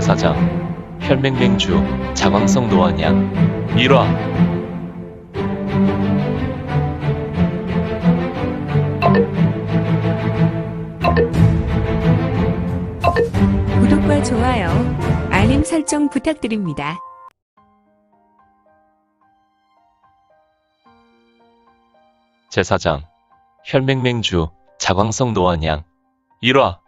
제사장 혈맹맹주 자광성 노안양 1화 구독과 좋아요, 알림 설정 부탁드립니다. 제사장 혈맹맹주 자광성 노안양 1화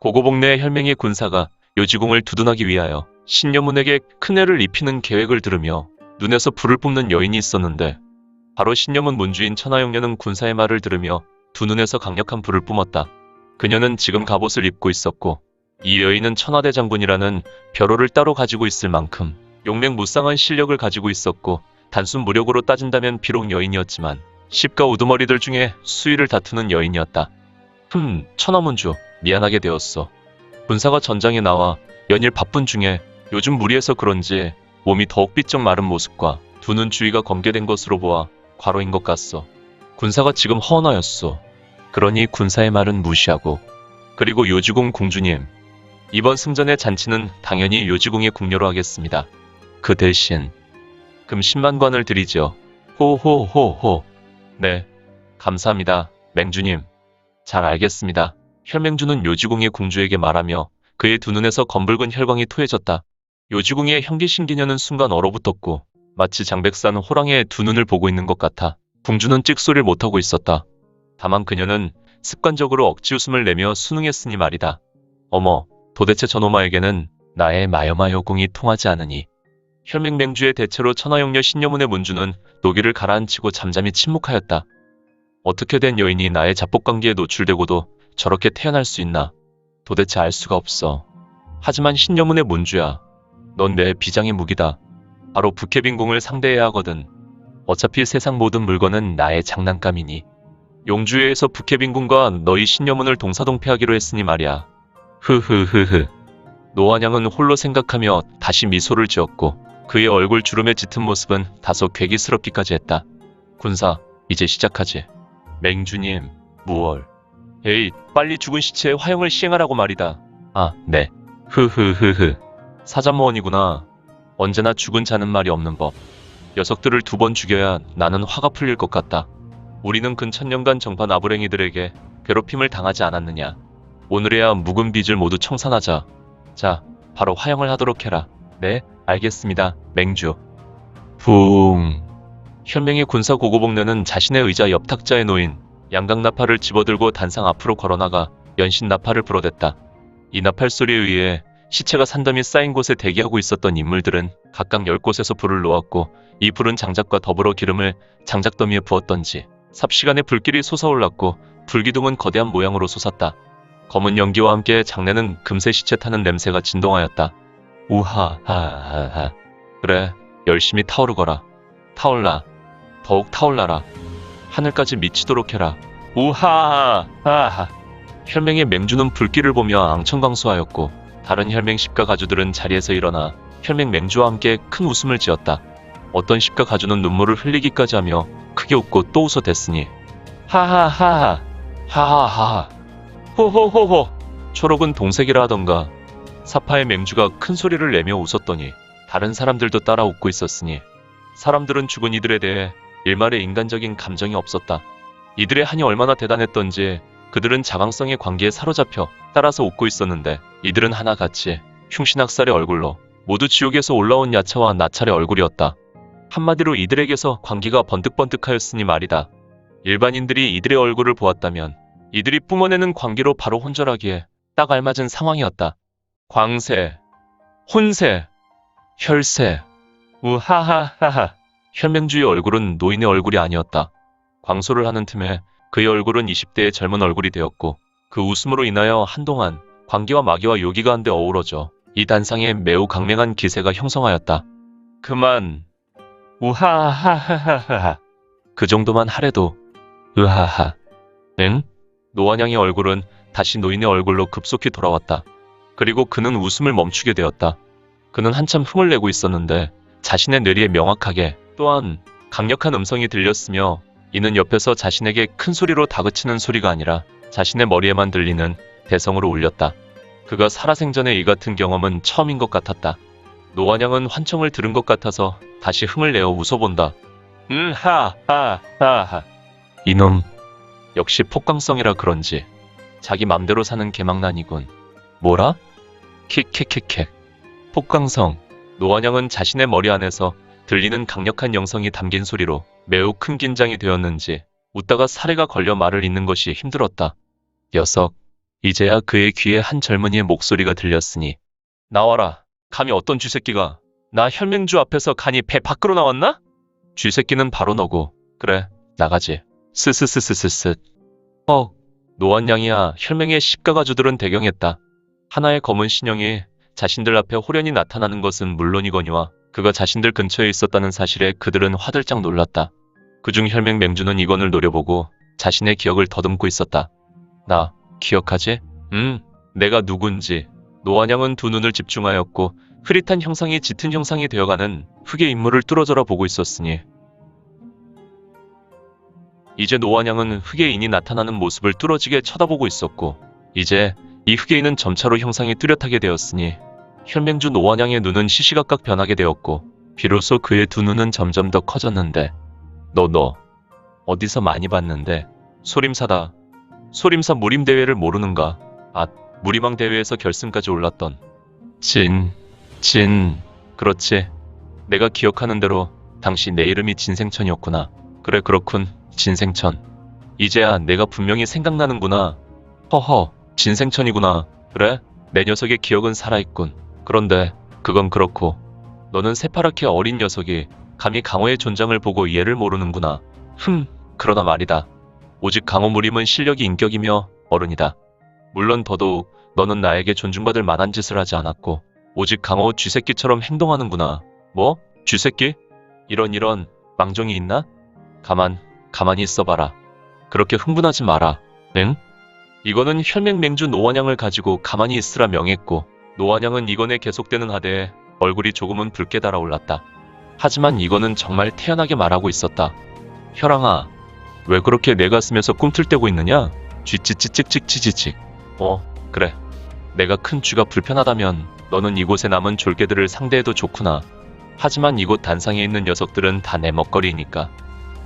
고고복내의 혈맹의 군사가 요지공을 두둔하기 위하여 신여문에게 큰 해를 입히는 계획을 들으며 눈에서 불을 뿜는 여인이 있었는데 바로 신여문 문주인 천하용녀는 군사의 말을 들으며 두 눈에서 강력한 불을 뿜었다. 그녀는 지금 갑옷을 입고 있었고 이 여인은 천하대 장군이라는 벼로를 따로 가지고 있을 만큼 용맹 무쌍한 실력을 가지고 있었고 단순 무력으로 따진다면 비록 여인이었지만 십가 우두머리들 중에 수위를 다투는 여인이었다. 흠, 천하문주, 미안하게 되었어. 군사가 전장에 나와 연일 바쁜 중에 요즘 무리해서 그런지 몸이 더욱 삐쩍 마른 모습과 두 눈 주위가 검게된 것으로 보아 과로인 것 같소. 군사가 지금 허언하였소. 그러니 군사의 말은 무시하고 그리고 요지공 공주님 이번 승전의 잔치는 당연히 요지공의 궁녀로 하겠습니다. 그 대신 금 10만 관을 드리죠. 호호호호 네 감사합니다 맹주님 잘 알겠습니다. 혈맹주는 요지공의 공주에게 말하며 그의 두 눈에서 검붉은 혈광이 토해졌다. 요지공의 형기신기녀는 순간 얼어붙었고 마치 장백산 호랑이의 두 눈을 보고 있는 것 같아 공주는 찍소리를 못하고 있었다. 다만 그녀는 습관적으로 억지 웃음을 내며 순응했으니 말이다. 어머, 도대체 저놈아에게는 나의 마여마여공이 통하지 않으니. 혈맹맹주의 대체로 천하용녀 신여문의 문주는 노기를 가라앉히고 잠잠히 침묵하였다. 어떻게 된 여인이 나의 자폭관계에 노출되고도 저렇게 태어날 수 있나? 도대체 알 수가 없어. 하지만 신여문의 문주야. 넌 내 비장의 무기다. 바로 부캐빈공을 상대해야 하거든. 어차피 세상 모든 물건은 나의 장난감이니. 용주에서 부캐빈군과 너희 신여문을 동사동패하기로 했으니 말이야. 흐흐흐흐. 노한양은 홀로 생각하며 다시 미소를 지었고 그의 얼굴 주름에 짙은 모습은 다소 괴기스럽기까지 했다. 군사, 이제 시작하지. 맹주님, 무얼. 에이, 빨리 죽은 시체의 화형을 시행하라고 말이다. 아, 네. 흐흐흐흐. 사자모원이구나. 언제나 죽은 자는 말이 없는 법. 녀석들을 두 번 죽여야 나는 화가 풀릴 것 같다. 우리는 근천년간 정판 아부랭이들에게 괴롭힘을 당하지 않았느냐. 오늘에야 묵은 빚을 모두 청산하자. 자, 바로 화형을 하도록 해라. 네, 알겠습니다. 맹주. 붕. 현명의 군사 고고복녀는 자신의 의자 옆 탁자에 놓인 양각 나팔을 집어들고 단상 앞으로 걸어나가 연신 나팔을 불어댔다. 이 나팔 소리에 의해 시체가 산더미 쌓인 곳에 대기하고 있었던 인물들은 각각 열 곳에서 불을 놓았고 이 불은 장작과 더불어 기름을 장작더미에 부었던지 삽시간에 불길이 솟아올랐고 불기둥은 거대한 모양으로 솟았다. 검은 연기와 함께 장내는 금세 시체 타는 냄새가 진동하였다. 우하 하하하. 그래, 열심히 타오르거라. 타올라. 더욱 타올라라. 하늘까지 미치도록 해라. 우하하 하하. 혈맹의 맹주는 불길을 보며 앙청강수하였고 다른 혈맹 십가 가주들은 자리에서 일어나 혈맹 맹주와 함께 큰 웃음을 지었다. 어떤 십가 가주는 눈물을 흘리기까지 하며 크게 웃고 또 웃어댔으니 하하하하 하하하 호호호호 초록은 동색이라 하던가 사파의 맹주가 큰 소리를 내며 웃었더니 다른 사람들도 따라 웃고 있었으니 사람들은 죽은 이들에 대해 일말의 인간적인 감정이 없었다. 이들의 한이 얼마나 대단했던지 그들은 자강성의 관계에 사로잡혀 따라서 웃고 있었는데 이들은 하나같이 흉신학살의 얼굴로 모두 지옥에서 올라온 야차와 나찰의 얼굴이었다. 한마디로 이들에게서 광기가 번뜩번뜩하였으니 말이다. 일반인들이 이들의 얼굴을 보았다면 이들이 뿜어내는 광기로 바로 혼절하기에 딱 알맞은 상황이었다. 광세, 혼세, 혈세, 우하하하하. 혈맹주의 얼굴은 노인의 얼굴이 아니었다. 광소를 하는 틈에 그의 얼굴은 20대의 젊은 얼굴이 되었고 그 웃음으로 인하여 한동안 광기와 마귀와 요기가 한데 어우러져 이 단상에 매우 강맹한 기세가 형성하였다. 그만 우하하하하하 그 정도만 하래도 으하하 응? 노원양의 얼굴은 다시 노인의 얼굴로 급속히 돌아왔다. 그리고 그는 웃음을 멈추게 되었다. 그는 한참 흥을 내고 있었는데 자신의 뇌리에 명확하게 또한 강력한 음성이 들렸으며 이는 옆에서 자신에게 큰 소리로 다그치는 소리가 아니라 자신의 머리에만 들리는 대성으로 울렸다. 그가 살아생전에 이 같은 경험은 처음인 것 같았다. 노안양은 환청을 들은 것 같아서 다시 흥을 내어 웃어본다. 음, 하, 하, 하, 하. 이놈, 역시 폭강성이라 그런지 자기 맘대로 사는 개망난이군. 뭐라? 킥킥킥킥. 폭강성. 노안양은 자신의 머리 안에서 들리는 강력한 영성이 담긴 소리로 매우 큰 긴장이 되었는지 웃다가 사례가 걸려 말을 잇는 것이 힘들었다. 녀석, 이제야 그의 귀에 한 젊은이의 목소리가 들렸으니 나와라. 감히 어떤 쥐새끼가 나 혈맹주 앞에서 간이 배 밖으로 나왔나? 쥐새끼는 바로 너고 그래 나가지. 스스스스스스. 어, 노안 양이야 혈맹의 십가가주들은 대경했다. 하나의 검은 신형이 자신들 앞에 호련히 나타나는 것은 물론이거니와 그가 자신들 근처에 있었다는 사실에 그들은 화들짝 놀랐다. 그중 혈맹 맹주는 이건을 노려보고 자신의 기억을 더듬고 있었다. 나 기억하지? 음, 내가 누군지. 노안양은 두 눈을 집중하였고 흐릿한 형상이 짙은 형상이 되어가는 흑의 인물을 뚫어져라 보고 있었으니 이제 노안양은 흑의 인이 나타나는 모습을 뚫어지게 쳐다보고 있었고 이제 이 흑의 인은 점차로 형상이 뚜렷하게 되었으니 혈맹주 노안양의 눈은 시시각각 변하게 되었고 비로소 그의 두 눈은 점점 더 커졌는데 너너 어디서 많이 봤는데 소림사다 소림사 무림 대회를 모르는가 아 무림왕 대회에서 결승까지 올랐던 진, 진, 그렇지. 내가 기억하는 대로 당시 내 이름이 진생천이었구나. 그래, 그렇군. 진생천. 이제야 내가 분명히 생각나는구나. 허허, 진생천이구나. 그래, 내 녀석의 기억은 살아있군. 그런데 그건 그렇고 너는 새파랗게 어린 녀석이 감히 강호의 존장을 보고 이해를 모르는구나. 흠, 그러나 말이다. 오직 강호 무림은 실력이 인격이며 어른이다. 물론 더더욱 너는 나에게 존중받을 만한 짓을 하지 않았고 오직 강호 쥐새끼처럼 행동하는구나. 뭐? 쥐새끼? 이런 이런 망정이 있나? 가만, 가만히 있어봐라. 그렇게 흥분하지 마라. 응? 이거는 혈맹맹주 노원양을 가지고 가만히 있으라 명했고 노원양은 이건에 계속되는 하대에 얼굴이 조금은 붉게 달아올랐다. 하지만 이거는 정말 태연하게 말하고 있었다. 혈왕아, 왜 그렇게 내 가슴에서 꿈틀대고 있느냐? 쥐찌찌찍찍찌찌찍. 어, 그래. 내가 큰 쥐가 불편하다면 너는 이곳에 남은 졸개들을 상대해도 좋구나. 하지만 이곳 단상에 있는 녀석들은 다 내 먹거리니까.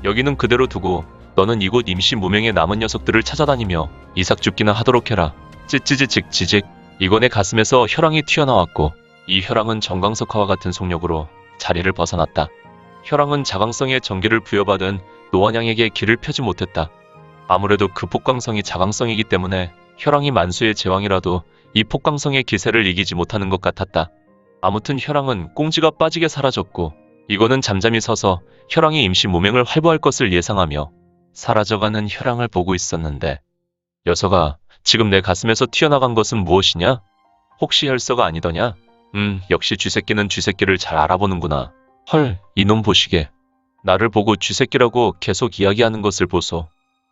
여기는 그대로 두고 너는 이곳 임시 무명의 남은 녀석들을 찾아다니며 이삭 죽기나 하도록 해라. 찌찌찌직 지직. 이건의 가슴에서 혈황이 튀어나왔고 이 혈황은 정광석화와 같은 속력으로 자리를 벗어났다. 혈황은 자광성의 전기를 부여받은 노원양에게 길을 펴지 못했다. 아무래도 그 폭광성이 자광성이기 때문에 혈황이 만수의 제왕이라도 이 폭광성의 기세를 이기지 못하는 것 같았다. 아무튼 혈황은 꽁지가 빠지게 사라졌고 이거는 잠잠히 서서 혈황이 임시 무명을 활보할 것을 예상하며 사라져가는 혈황을 보고 있었는데 녀석아 지금 내 가슴에서 튀어나간 것은 무엇이냐? 혹시 혈서가 아니더냐? 음 역시 쥐새끼는 쥐새끼를 잘 알아보는구나. 헐 이놈 보시게 나를 보고 쥐새끼라고 계속 이야기하는 것을 보소.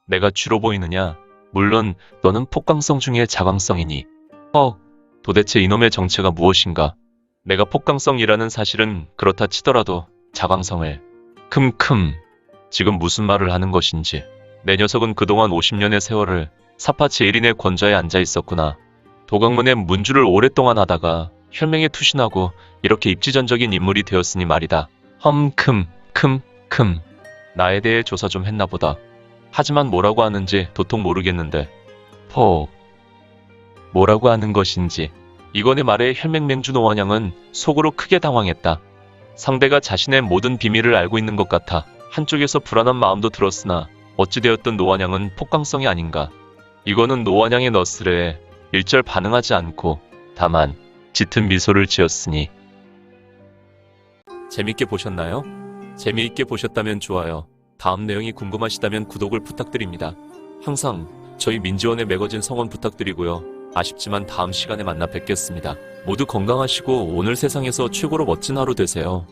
내가 쥐로 보이느냐? 물론 너는 폭광성 중에 자광성이니. 어, 도대체 이놈의 정체가 무엇인가? 내가 폭광성이라는 사실은 그렇다 치더라도 자광성을 큼큼 지금 무슨 말을 하는 것인지 내 녀석은 그동안 50년의 세월을 사파 제1인의 권좌에 앉아 있었구나. 도강문의 문주를 오랫동안 하다가 혈맹에 투신하고 이렇게 입지전적인 인물이 되었으니 말이다. 험큼 큼 큼 나에 대해 조사 좀 했나 보다. 하지만 뭐라고 하는지 도통 모르겠는데. 포. 뭐라고 하는 것인지. 이건의 말에 혈맹맹주 노원양은 속으로 크게 당황했다. 상대가 자신의 모든 비밀을 알고 있는 것 같아 한쪽에서 불안한 마음도 들었으나 어찌되었든 노원양은 폭강성이 아닌가. 이거는 노원양의 너스레에 일절 반응하지 않고 다만 짙은 미소를 지었으니. 재밌게 보셨나요? 재미있게 보셨다면 좋아요. 다음 내용이 궁금하시다면 구독을 부탁드립니다. 항상 저희 민지원의 매거진 성원 부탁드리고요. 아쉽지만 다음 시간에 만나 뵙겠습니다. 모두 건강하시고 오늘 세상에서 최고로 멋진 하루 되세요.